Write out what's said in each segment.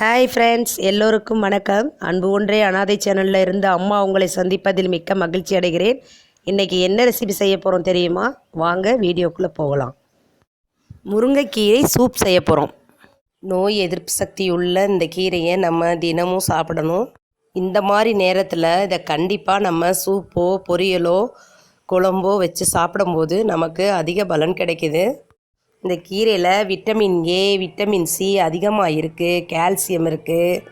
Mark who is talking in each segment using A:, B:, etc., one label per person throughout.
A: Hi friends எல்லோருக்கும் வணக்கம். அன்பு ஒன்றே அனாதை சேனலில் இருந்து அம்மா உங்களை சந்திப்பதில் மிக்க மகிழ்ச்சி அடைகிறேன். இன்றைக்கி என்ன ரெசிபி செய்ய போகிறோம் தெரியுமா? வாங்க வீடியோக்குள்ளே போகலாம். முருங்கைக்கீரை சூப் செய்ய போகிறோம் நோய் எதிர்ப்பு சக்தி உள்ள இந்த கீரையை நம்ம தினமும் சாப்பிடணும். இந்த மாதிரி நேரத்தில் இதை கண்டிப்பாக நம்ம சூப்போ பொரியலோ குழம்போ வச்சு சாப்பிடும்போது நமக்கு அதிக பலன் கிடைக்குது. இந்த கீரையில் விட்டமின் ஏ விட்டமின் சி அதிகமாக இருக்குது கால்சியம் இருக்குது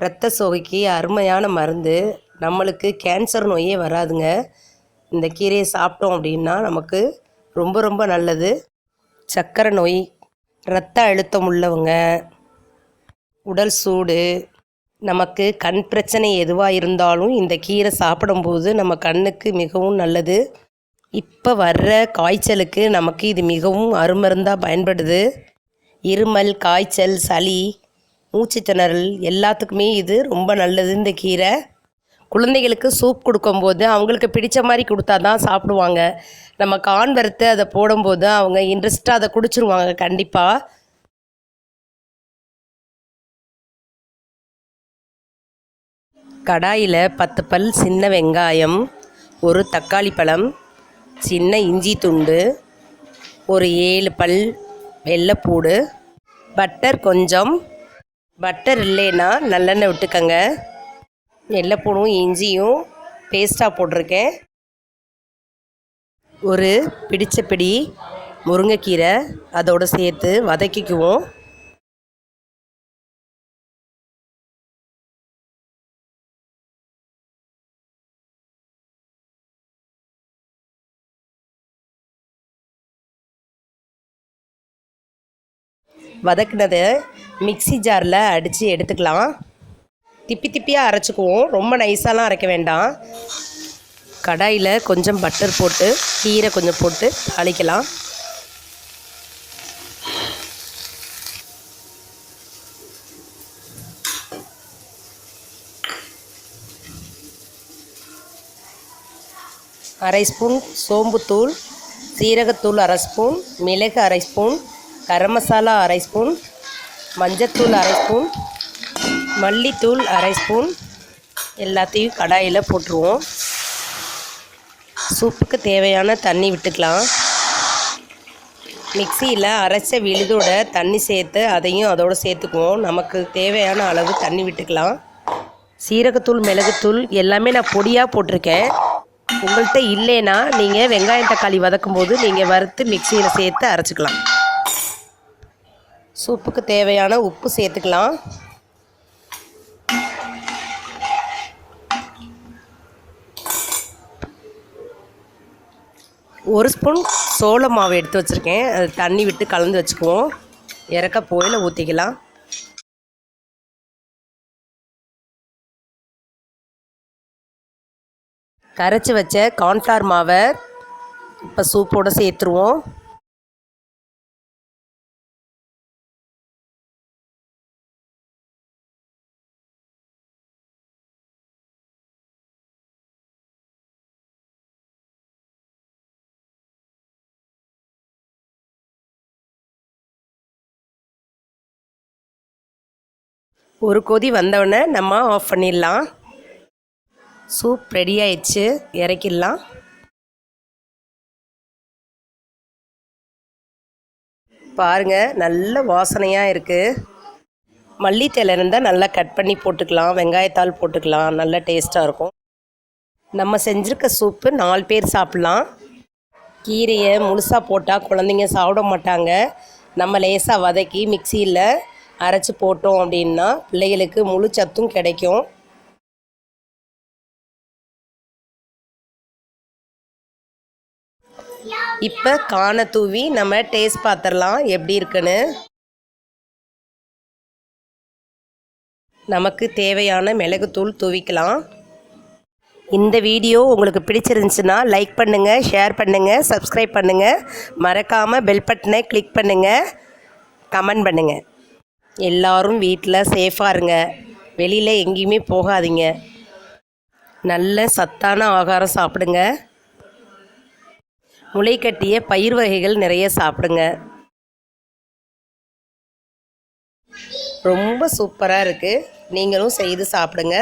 A: இரத்த சோகைக்கு அருமையான மருந்து. நம்மளுக்கு கேன்சர் நோயே வராதுங்க. இந்த கீரையை சாப்பிட்டோம் அப்படின்னா நமக்கு ரொம்ப ரொம்ப நல்லது. சர்க்கரை நோய் இரத்த அழுத்தம் உள்ளவங்க உடல் சூடு நமக்கு கண் பிரச்சனை எதுவாக இருந்தாலும் இந்த கீரை சாப்பிடும்போது நம்ம கண்ணுக்கு மிகவும் நல்லது. இப்போ வர்ற காய்ச்சலுக்கு நமக்கு இது மிகவும் அருமருந்தாக பயன்படுது. இருமல் காய்ச்சல் சளி மூச்சு திணறல் எல்லாத்துக்குமே இது ரொம்ப நல்லது இந்த கீரை. குழந்தைகளுக்கு சூப் கொடுக்கும்போது அவங்களுக்கு பிடிச்ச மாதிரி கொடுத்தா தான் சாப்பிடுவாங்க. நம்ம கான் வறுத்து அதை போடும்போது அவங்க இன்ட்ரெஸ்ட்டாக அதை குடிச்சிருவாங்க கண்டிப்பாக கடாயில் பத்து பல் சின்ன வெங்காயம் ஒரு தக்காளி பழம் சின்ன இஞ்சி துண்டு ஒரு ஏழு பல் வெள்ளைப்பூடு பட்டர் கொஞ்சம். பட்டர் இல்லைன்னா நல்லெண்ணெய் விட்டுக்கங்க. வெள்ளைப்பூடும் இஞ்சியும் பேஸ்ட்டாக போட்டிருக்கேன். ஒரு பிடிச்ச பிடி முருங்கைக்கீரை அதோடு சேர்த்து வதக்கிக்குவோம். வதக்குனதை மிக்ஸி ஜாரில் அடித்து எடுத்துக்கலாம். திப்பி திப்பியாக அரைச்சிக்குவோம். ரொம்ப நைஸாலாம் அரைக்க வேண்டாம். கடாயில் கொஞ்சம் பட்டர் போட்டு கீரை கொஞ்சம் போட்டு தாளிக்கலாம். அரை ஸ்பூன் சோம்புத்தூள் சீரகத்தூள் அரை ஸ்பூன் மிளகு அரை ஸ்பூன் கரம் மசாலா அரை ஸ்பூன் மஞ்சத்தூள் அரை ஸ்பூன் மல்லித்தூள் அரை ஸ்பூன். எல்லாத்தையும் கடாயில் போட்டுருவோம். சூப்புக்கு தேவையான தண்ணி விட்டுக்கலாம். மிக்சியில் அரைச்ச விழுதோட தண்ணி சேர்த்து அதையும் அதோடு சேர்த்துக்குவோம். நமக்கு தேவையான அளவு தண்ணி விட்டுக்கலாம். சீரகத்தூள் மிளகுத்தூள் எல்லாமே நான் பொடியாக போட்டிருக்கேன். உங்கள்கிட்ட இல்லைன்னா நீங்கள் வெங்காயம் தக்காளி வதக்கும் போது நீங்கள் வறுத்து மிக்சியில் சேர்த்து அரைச்சிக்கலாம். சூப்புக்கு தேவையான உப்பு சேர்த்துக்கலாம். ஒரு ஸ்பூன் சோள மாவு எடுத்து வச்சுருக்கேன். அது தண்ணி விட்டு கலந்து வச்சுக்குவோம். இறக்க போயில் ஊற்றிக்கலாம் கரைச்சி வச்ச கார்ன்ஃப்ளவர் மாவை இப்போ சூப்போடு சேர்த்துருவோம். ஒரு கொதி வந்தவுடனே நம்ம ஆஃப் பண்ணிடலாம். சூப் ரெடி ஆயிடுச்சு. இறக்கிடலாம். பாருங்கள் நல்ல வாசனையாக இருக்குது மல்லித்தலை இருந்தால் நல்லா கட் பண்ணி போட்டுக்கலாம். வெங்காயத்தாள் போட்டுக்கலாம். நல்ல டேஸ்ட்டாக இருக்கும். நம்ம செஞ்சுருக்க சூப்பு நாலு பேர் சாப்பிட்லாம். கீரையை முழுசாக போட்டால் குழந்தைங்க சாப்பிட மாட்டாங்க. நம்ம லேசாக வதக்கி மிக்சியில் அரைச்சி போட்டோம் அப்படின்னா பிள்ளைகளுக்கு முழு சத்தும் கிடைக்கும். இப்போ காண தூவி நம்ம டேஸ்ட் பார்த்துடலாம் எப்படி இருக்குன்னு. நமக்கு தேவையான மிளகுத்தூள் தூவிக்கலாம். இந்த வீடியோ உங்களுக்கு பிடிச்சிருந்துச்சுன்னா லைக் பண்ணுங்கள் ஷேர் பண்ணுங்கள் சப்ஸ்கிரைப் பண்ணுங்கள் மறக்காமல் பெல் பட்டனை கிளிக் பண்ணுங்கள் கமெண்ட் பண்ணுங்கள் எல்லாரும் வீட்டில் சேஃபாக இருங்க. வெளியில் எங்கேயுமே போகாதீங்க. நல்ல சத்தான ஆகாரம் சாப்பிடுங்க. முளைக்கட்டிய பயிர் வகைகள் நிறைய சாப்பிடுங்க. ரொம்ப சூப்பராக இருக்குது நீங்களும் செய்து சாப்பிடுங்க.